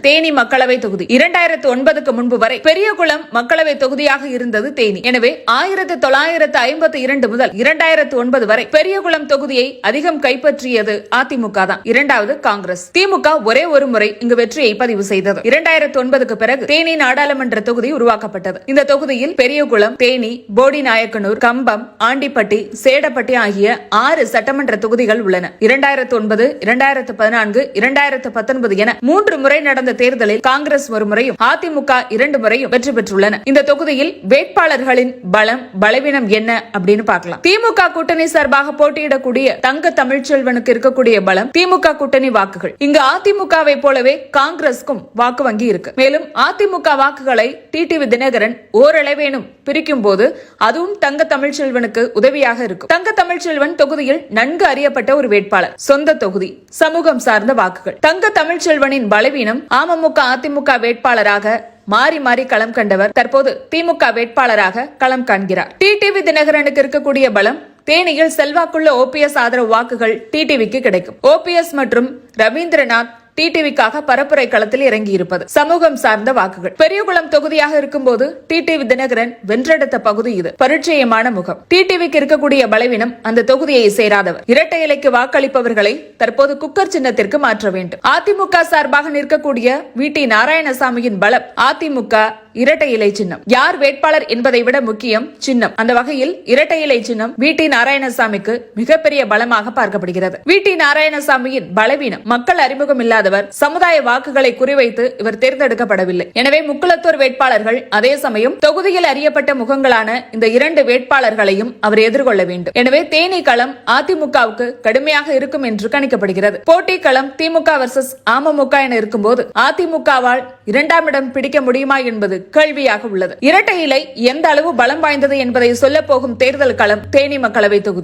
தேனி மக்களவை தொகுதி. இரண்டாயிரத்து ஒன்பதுக்கு முன்பு வரை பெரியகுளம் மக்களவை தொகுதியாக இருந்தது தேனி. எனவே ஆயிரத்தி தொள்ளாயிரத்து ஐம்பத்தி இரண்டு முதல் இரண்டாயிரத்து ஒன்பது வரை பெரியகுளம் தொகுதியை அதிகம் கைப்பற்றியது அதிமுக தான். இரண்டாவது காங்கிரஸ். திமுக ஒரே ஒரு முறை இங்கு வெற்றியை பதிவு செய்தது. இரண்டாயிரத்து ஒன்பதுக்கு பிறகு தேனி நாடாளுமன்ற தொகுதி உருவாக்கப்பட்டது. இந்த தொகுதியில் பெரியகுளம் தேனி போடி நாயக்கனூர் கம்பம் ஆண்டிப்பட்டி சேடப்பட்டி ஆகிய ஆறு சட்டமன்ற தொகுதிகள் உள்ளன. இரண்டாயிரத்து ஒன்பது இரண்டாயிரத்து பதினான்கு இரண்டாயிரத்து பத்தொன்பது என மூன்று முறை நடந்த தேர்தலில் காங்கிரஸ் ஒரு முறையும் அதிமுக இரண்டு முறையும் வெற்றி பெற்றுள்ளன. இந்த தொகுதியில் வேட்பாளர்களின் பலம் பலவீனம் என்ன அப்படின்னு பார்க்கலாம். திமுக கூட்டணி சார்பாக போட்டியிடக்கூடிய தங்க தமிழ்ச்செல்வனுக்கு இருக்கக்கூடிய பலம் திமுக கூட்டணி வாக்குகள். இங்கு அதிமுகவை போலவே காங்கிரஸ்க்கும் வாக்கு வங்கி இருக்கு. மேலும் அதிமுக வாக்குகளை டிடிவி தினகரன் ஓரளவேனும் பிரிக்கும் போது அதுவும் தங்க தமிழ்ச்செல்வனுக்கு உதவியாக இருக்கும். தங்க தமிழ்ச்செல்வன் தொகுதியில் நன்கு அறியப்பட்ட ஒரு வேட்பாளர். சொந்த தொகுதி சமூகம் சார்ந்த வாக்குகள். தங்க தமிழ்ச்செல்வனின் பலவீனம் அமமுக அதிமுக வேட்பாளராக மாறி மாறி களம் கண்டவர். தற்போது திமுக வேட்பாளராக களம் காண்கிறார். டிடிவி தினகரனுக்கு இருக்கக்கூடிய பலம் தேனியில் செல்வாக்குள்ள ஓபிஎஸ் ஆதரவு வாக்குகள் டிடிவிக்கு கிடைக்கும். ஓபிஎஸ் மற்றும் ரவீந்திரநாத் டிடிவிக்காக பரப்புரை களத்தில் இறங்கியிருப்பது சமூகம் சார்ந்த வாக்குகள். பெரியகுளம் தொகுதியாக இருக்கும்போது டிடிவி தினகரன் வென்றெடுத்த பகுதி இது. பரிச்சயமான முகம். டிடிவிக்கு இருக்கக்கூடிய பலவீனம் அந்த தொகுதியை சேராதவர். இரட்டை இலைக்கு வாக்களிப்பவர்களை தற்போது குக்கர் சின்னத்திற்கு மாற்ற வேண்டும். அதிமுக சார்பாக நிற்கக்கூடிய வி. டி. நாராயணசாமியின் பலம் அதிமுக இரட்டை இலை சின்னம். யார் வேட்பாளர் என்பதை விட முக்கியம் சின்னம். அந்த வகையில் இரட்டை இலை சின்னம் வி. டி. நாராயணசாமிக்கு மிகப்பெரிய பலமாக பார்க்கப்படுகிறது. வி. டி. நாராயணசாமியின் பலவீனம் மக்கள் அறிமுகம் இல்லாதவர் சமுதாய வாக்குகளை குறிவைத்து இவர் தேர்ந்தெடுக்கப்படவில்லை. எனவே முக்குளத்தூர் வேட்பாளர்கள் அதே சமயம் தொகுதியில் அறியப்பட்ட முகங்களான இந்த இரண்டு வேட்பாளர்களையும் அவர் எதிர்கொள்ள வேண்டும். எனவே தேனி களம் அதிமுகவுக்கு கடுமையாக இருக்கும் என்று கணிக்கப்படுகிறது. போட்டி களம் திமுக வர்சஸ் அமமுக என இருக்கும்போது அதிமுகவால் இரண்டாம் இடம் பிடிக்க முடியுமா என்பது கேள்வியாக உள்ளது. இரட்டை இலை எந்த அளவு பலம் வாய்ந்தது என்பதை சொல்லப்போகும் தேர்தல் களம் தேனி மக்களவை தொகுதி.